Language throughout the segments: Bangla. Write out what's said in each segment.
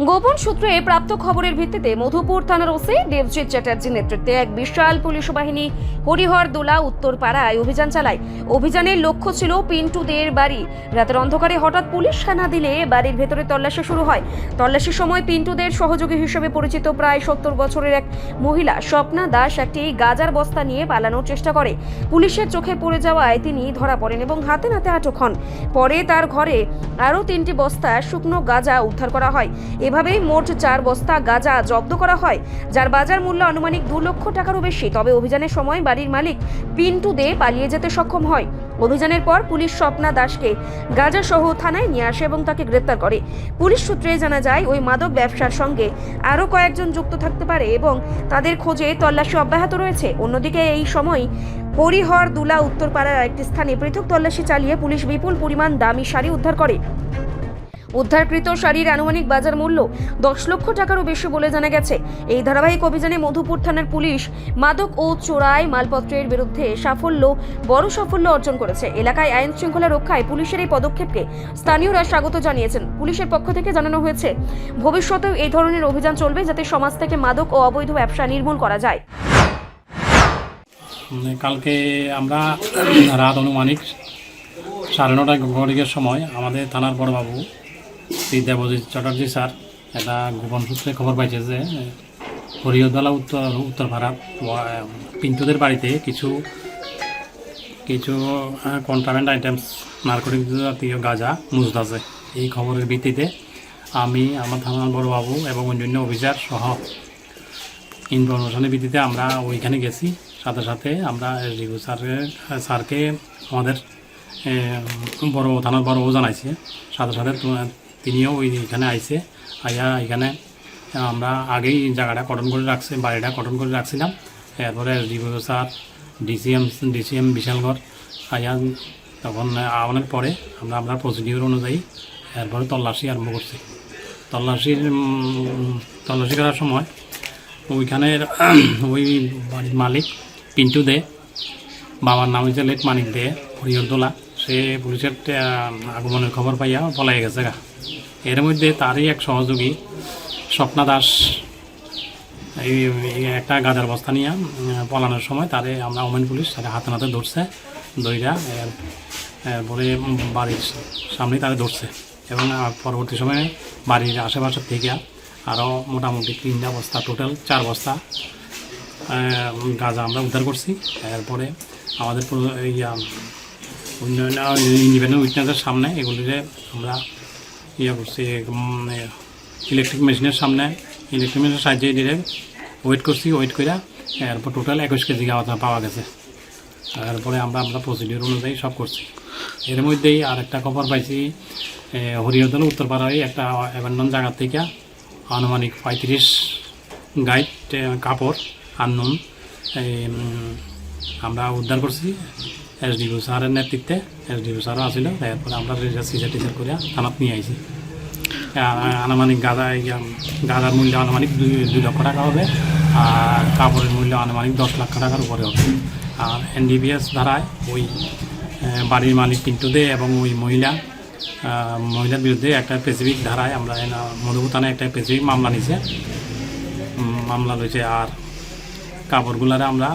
গোপন সূত্রে প্রাপ্ত খবরের ভিত্তিতে মধুপুর থানার ওসি দেবজিৎ চ্যাটার্জির নেতৃত্বে এক বিশাল পুলিশ বাহিনী হরিহর দোলা উত্তর পাড়ায় অভিযান চালায়। অভিযানের লক্ষ্য ছিল পিন্টুদের বাড়ি। রাতের অন্ধকারে হঠাৎ পুলিশ হানা দিলে বাড়ির ভেতরে তল্লাশি শুরু হয়। তল্লাশির সময় পিন্টুদের সহযোগী হিসেবে পরিচিত প্রায় সত্তর বছরের এক মহিলা স্বপ্না দাস একটি গাজার বস্তা নিয়ে পালানোর চেষ্টা করে। পুলিশের চোখে পড়ে যাওয়ায় তিনি ধরা পড়েন এবং হাতে নাতে আটক হন। পরে তার ঘরে আরও তিনটি বস্তা শুকনো গাঁজা উদ্ধার করা হয়। এভাবেই মোট চার বস্তা গাঁজা জব্দ করা হয়, যার বাজার মূল্য আনুমানিক দু লক্ষ টাকারও বেশি। তবে অভিযানের সময় বাড়ির মালিক পিন্টু দে পালিয়ে যেতে সক্ষম হয়। অভিযানের পর পুলিশ স্বপ্না দাসকে গাজা সহ থানায় নিয়ে আসে এবং তাকে গ্রেপ্তার করে। পুলিশ সূত্রে জানা যায়, ওই মাদক ব্যবসার সঙ্গে আরও কয়েকজন যুক্ত থাকতে পারে এবং তাদের খোঁজে তল্লাশি অব্যাহত রয়েছে। অন্যদিকে এই সময় হরিহর দুলা উত্তরপাড়ার একটি স্থানে পৃথক তল্লাশি চালিয়ে পুলিশ বিপুল পরিমাণ দামি শাড়ি উদ্ধার করে। উদ্ধারকৃত শাড়ির আনুমানিক বাজার মূল্য দশ লক্ষ টাকারও বেশি বলে জানা গেছে। এই ধারাবাহিক অভিযানে মধুপুর থানার পুলিশ মাদক ও চোরাই মালপত্রের বিরুদ্ধে সাফল্য, বড় সাফল্য অর্জন করেছে। এলাকায় আইন শৃঙ্খলা রক্ষায় পুলিশের এই পদক্ষেপকে স্থানীয়রা স্বাগত জানিয়েছেন। পুলিশের পক্ষ থেকে জানানো হয়েছে, ভবিষ্যতেও এই ধরনের অভিযান চলবে যাতে সমাজ থেকে মাদক ও অবৈধ ব্যবসা নির্মূল করা যায়। মানে কালকে আমরা রাত অনুমানিক সাড়ে নটা ঘড়িকের সময় আমাদের থানার বড়বাবু শ্রী দেবজিৎ চ্যাটার্জি স্যার, এটা গোপন সূত্রে খবর পাইছে যে হরিয়দলা উত্তর, উত্তরপাড়া পিন্টুদের বাড়িতে কিছু কিছু কন্ট্রাভেন্ট আইটেমস নার্কোটিক জাতীয় গাঁজা মজুদ আছে। এই খবরের ভিত্তিতে আমি, আমার থানার বড়বাবু এবং অন্যান্য অফিসার সহ ইনফরমেশনের ভিত্তিতে আমরা ওইখানে গেছি। সাথে সাথে আমরা রিভু স্যারের, স্যারকে আমাদের বড়, থানার বড় জানাইছে। সাথে সাথে তিনিও ওইখানে আইসে আইয়া এখানে, আমরা আগেই জায়গাটা কটন করে রাখছি, বাড়িটা কটন করে রাখছিলাম। এরপরে Rivu sir, DCM DCM Bishalgarh আইয়া তখন আমাদের পরে আমরা আমরা প্রসিডিউর অনুযায়ী এরপরে তল্লাশি আরম্ভ করছি। তল্লাশির তল্লাশি করার সময় ওইখানের ওই বাড়ির মালিক পিন্টু দে, বাবার নাম হচ্ছে লেট মানিক দে, হরিহরদোলা। সে পুলিশের আগমনের খবর পাইয়া পলাই গেছে গা। এর মধ্যে তারই এক সহযোগী, স্বপ্না দাস। এই একটা গাজার বস্তা নিয়ে পলানোর সময় তারে আমরা ওমেন পুলিশ তারে হাতে নাতে ধরছে, দইরা এরপরে বাড়ির সামনেই তারা ধরছে এবং পরবর্তী সময়ে বাড়ির আশেপাশে থেকে আরও মোটামুটি তিনটা বস্তা, টোটাল চার বস্তা গাঁজা আমরা উদ্ধার করছি। এরপরে আমাদের ইয়া অন্যান্য ইন্ডিপেন্ডেন্ট উইটনেসের সামনে এগুলিরে আমরা ইয়ে করছি ইলেকট্রিক মেশিনের সামনে ইলেকট্রিক মেশিনের সাহায্যে দিয়ে ওয়েট করছি ওয়েট করে এরপর টোটাল একুশ কেজি গাঁজা পাওয়া গেছে। তারপরে আমরা আমরা প্রসিডিউর অনুযায়ী সব করছি। এর মধ্যেই আর একটা খবর পাইছি হরিহরদল উত্তরপাড়ায় একটা অ্যাবান্ডন জায়গা থেকে আনুমানিক পঁয়ত্রিশ গাইড কাপড় আর নুন এই, আমরা উদ্ধার করছি। এসডিও স্যারের নেতৃত্বে এসডিও স্যারও আসিল, তারপরে আমরা সিজার টিচার করে থানাত নিয়ে আইছি। আনুমানিক গাঁদা গাঁদার মূল্য আনুমানিক দুই দুই লক্ষ টাকা হবে, আর কাপড়ের মূল্য আনুমানিক দশ লক্ষ টাকার উপরে হবে। আর এনডিপিএস ধারায় ওই বাড়ির মালিক পিন্টু দে এবং ওই মহিলা মহিলার বিরুদ্ধে একটা স্পেসিফিক ধারায় আমরা থানায় একটা স্পেসিফিক মামলা নিছে। মামলা রয়েছে আর কাপড়গুলারে আমরা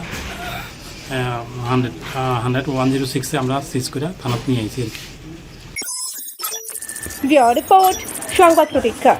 হান্ড্রেড হান্ড্রেড ওয়ান জিরো সিক্সে আমরা সিজ করে থানাত নিয়ে আইছি রিপোর্ট সংবাদ প্রতীক্ষা।